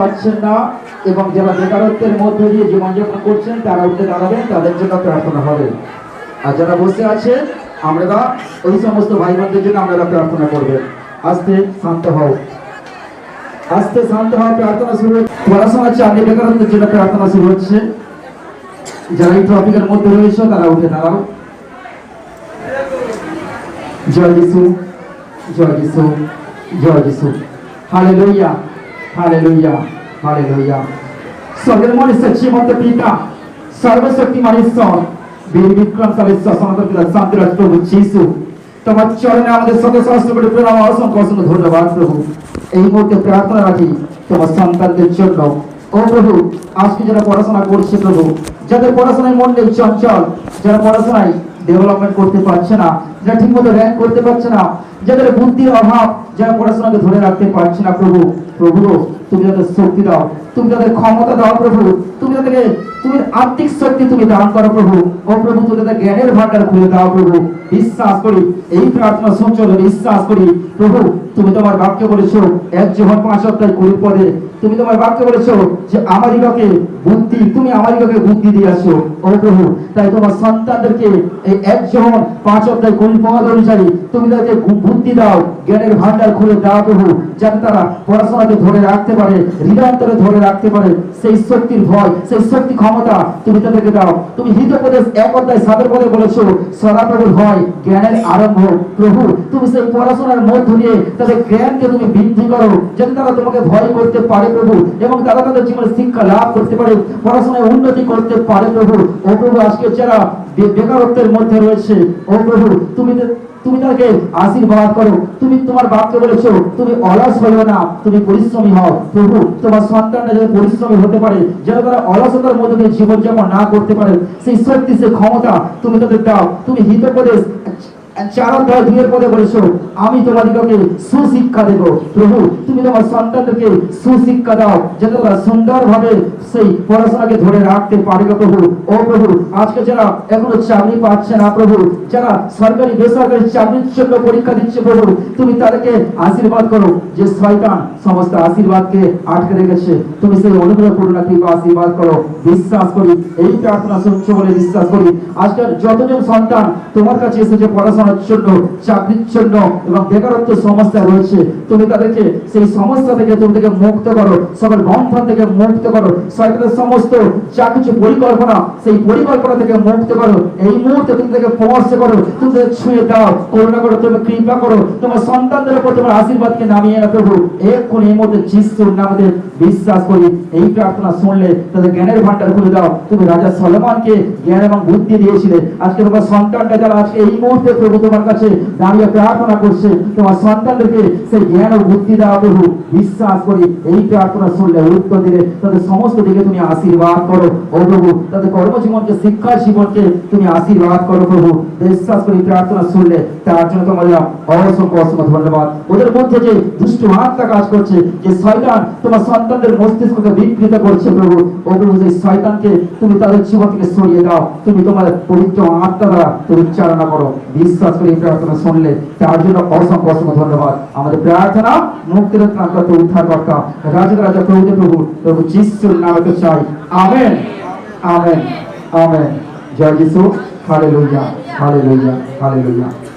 পাচ্ছেন না এবং যারা বেকারত্বের মধ্যে দিয়ে জীবনযাপন করছেন, তারা উঠে দাঁড়াবেন, তাদের জন্য প্রার্থনা হবে। আর যারা বসে আছে আমরা ওই সমস্ত ভাই বোনদের জন্য আমরা প্রার্থনা করবেন আস্তে শান্ত হও। আস্তে শান্ত হওয়া প্রার্থনা শুরু পড়াশোনা চাকরি বেকারত্বের জন্য প্রার্থনা শুরু হচ্ছে। যারা এই টপিকের মধ্যে রয়েছে, তারা উঠে দাঁড়াও। জয় যিশু জয় যিশু জয় যিশু। Hallelujah hallelujah. হালেলুয়া স্বর্গের মনে সচ্চিমন্ত পিতা সর্বশক্তিমান ঈশ্বর বীর বিক্রমশালী ঈশ্বর সনাতন পিতা শান্তিরাজ প্রভু যিশু তোমার চরণে আমাদের শত সহস্র কোটি প্রণাম, অসংখ্য অসংখ্য ধন্যবাদ, প্রভু। এই মুহূর্তে প্রার্থনা রাখি তোমার সন্তানদের জন্য। ও প্রভু, আজকে যারা পড়াশোনা করছে প্রভু, যাদের পড়াশোনায় মন নেই, চঞ্চল, যারা পড়াশোনায় ডেভেলপমেন্ট করতে পারছে না, যারা ঠিকমতো র্যাঙ্ক করতে পারছে না, যাদের বুদ্ধির অভাব, যারা পড়াশোনাকে ধরে রাখতে পারছে না, প্রভু প্রভু, তুমি তাদের শক্তি দাও, তুমি তাদের ক্ষমতা দাও, প্রভু, তুমি তাদেরকে, তুমি আর্থিক শক্তি তুমি দান করো, প্রভু, ও প্রভু, তুমি তাদের জ্ঞানের ভান্ডার খুলে দাও, প্রভু, বিশ্বাস করি, এই প্রার্থনা সঞ্চল বিশ্বাস করি, প্রভু, তুমি তোমার বাক্য বলেছ, এক জীবন পাঁচ সপ্তাহ কুড়ি পদে তুমি তোমার বাক্য বলেছ যে আমাদিগকে বুদ্ধি, তুমি আমাদিগকে বুদ্ধি দিয়েছ। ও প্রভু, তাই তোমার সন্তানদেরকে এই এক জীবন পাঁচ অধ্যায় কুড়ি পদ অনুযায়ী তুমি তাদেরকে বুদ্ধি দাও, জ্ঞানের ভান্ডার খুলে দাও প্রভু যাতে তারা পড়াশোনাকে ধরে রাখতে পারে, হৃদয়ন্তরে ধরে রাখতে পারে। সেই শক্তির ভয়, সেই শক্তি ক্ষমতা তুমি তাদেরকে দাও। তুমি হিতোপদেশ এক অধ্যায় সাতের পদে বলেছ, সদাপ্রভুর ভয় জ্ঞানের আরম্ভ। প্রভু, তুমি সেই পড়াশোনার মধ্য দিয়ে তাদের জ্ঞানকে তুমি বৃদ্ধি করো যাতে তারা তোমাকে ভয় করতে পারে প্রভু, এবং তারা তাদের জীবনে শিক্ষা লাভ করতে পারে, পড়াশোনায় উন্নতি করতে পারে প্রভু। ও প্রভু, আজকে যারা বেকারত্বের মধ্যে রয়েছে, ও প্রভু, তুমি তুমি তাকে আশীর্বাদ করো। তুমি তোমার বাক্য বলেছ, তুমি অলস হইও না, তুমি পরিশ্রমী হও। প্রভু, তোমার সন্তানরা যাতে পরিশ্রমী হতে পারে, যেন তারা অলসতার মধ্যে জীবনযাপন না করতে পারে। সেই শক্তি সেই ক্ষমতা তুমি তাদের দাও। তুমি হিতোপদেশ পদে বলেছ, আমি সুশিক্ষা দেব। প্রভু, তুমি তোমার সন্তানদেরকে সুশিক্ষা দাও, যাতে সুন্দরভাবে সেই পড়াশোনাকে ধরে রাখতে পারে প্রভু। ও প্রভু, আজকে যারা এখনও চাকরি পাচ্ছে না প্রভু, যারা সরকারি বেসরকারি চাকরির জন্য পরীক্ষা দিচ্ছে প্রভু, তুমি তাদেরকে আশীর্বাদ করো যে শয়তান সমস্ত আশীর্বাদকে আটকে রেখেছে। তুমি সেই অনুগ্রহ করুণা কৃপা আশীর্বাদ করো। বিশ্বাস করি, এই প্রার্থনা শুনছ বলে বিশ্বাস করি। আজকের যতজন সন্তান তোমার কাছে এসেছে পড়াশোনার জন্য, চাকরির জন্য এবং বেকারত্ব সমস্যা রয়েছে। তুমি তাদেরকে সেই সমস্যা থেকে তুমি থেকে মুক্ত করো। সকল বন্ধন থেকে মুক্ত করো। শয়তানের সমস্ত যা কিছু পরিকল্পনা, সেই পরিকল্পনা থেকে মুক্ত করো। এই মুহূর্তে তুমি তাদেরকে স্পর্শ করো। তুমি ছুঁয়ে দাও, করুণা করো, তুমি কৃপা করো। তোমার সন্তানদের উপর তোমার আশীর্বাদকে নামিয়ে এনে প্রভু। এক্ষুনি এই মুহূর্তে যিশুর নামে বিশ্বাস করি। এই প্রার্থনা শুনলে তাদের জ্ঞানের ভান্ডার খুলে দাও। তুমি রাজা সলমনকে জ্ঞান এবং বুদ্ধি দিয়েছিলে। আজকে তোমার সন্তানটা যারা আজকে এই মুহূর্তে প্রভু তোমার কাছে দাঁড়িয়ে প্রার্থনা করছে, তোমার সন্তানদেরকে সেই জ্ঞান ও বুদ্ধি দাও প্রভু, বিশ্বাস করি এই প্রার্থনা শুনলে উত্তর দিলে তাদের সমস্ত দিকে তুমি আশীর্বাদ করো। ও প্রভু, তাদের কর্মজীবনকে, শিক্ষা জীবনকে তুমি আশীর্বাদ করো প্রভু। বিশ্বাস করি প্রার্থনা শুনলে তার জন্য তোমাদের অসংখ্য অসংখ্য ধন্যবাদ। ওদের মধ্যে যে দুষ্ট আত্মা কাজ করছে, যে শয়তান তোমার সন্তানদের মস্তিষ্ককে বিকৃত করছে প্রভু, ও প্রভু, সেই শয়তানকে তুমি তাদের জীবন থেকে সরিয়ে দাও। তুমি তোমার পবিত্র আত্মা দ্বারা তুমি চালনা করো। বিশ্বাস করে, এই প্রার্থনা শুনলে তার জন্য অসংখ্য অসংখ্য ধন্যবাদ। আমাদের প্রার্থনা মুক্তির ত্রাণকর্তা উদ্ধারকর্তা রাজা রাজা প্রভু প্রভু প্রভু যিশুর নামে চাই। আমেন। আমেন। আমেন। জয় যিশু। হালেলুয়া। হালেলুয়া। হালেলুয়া।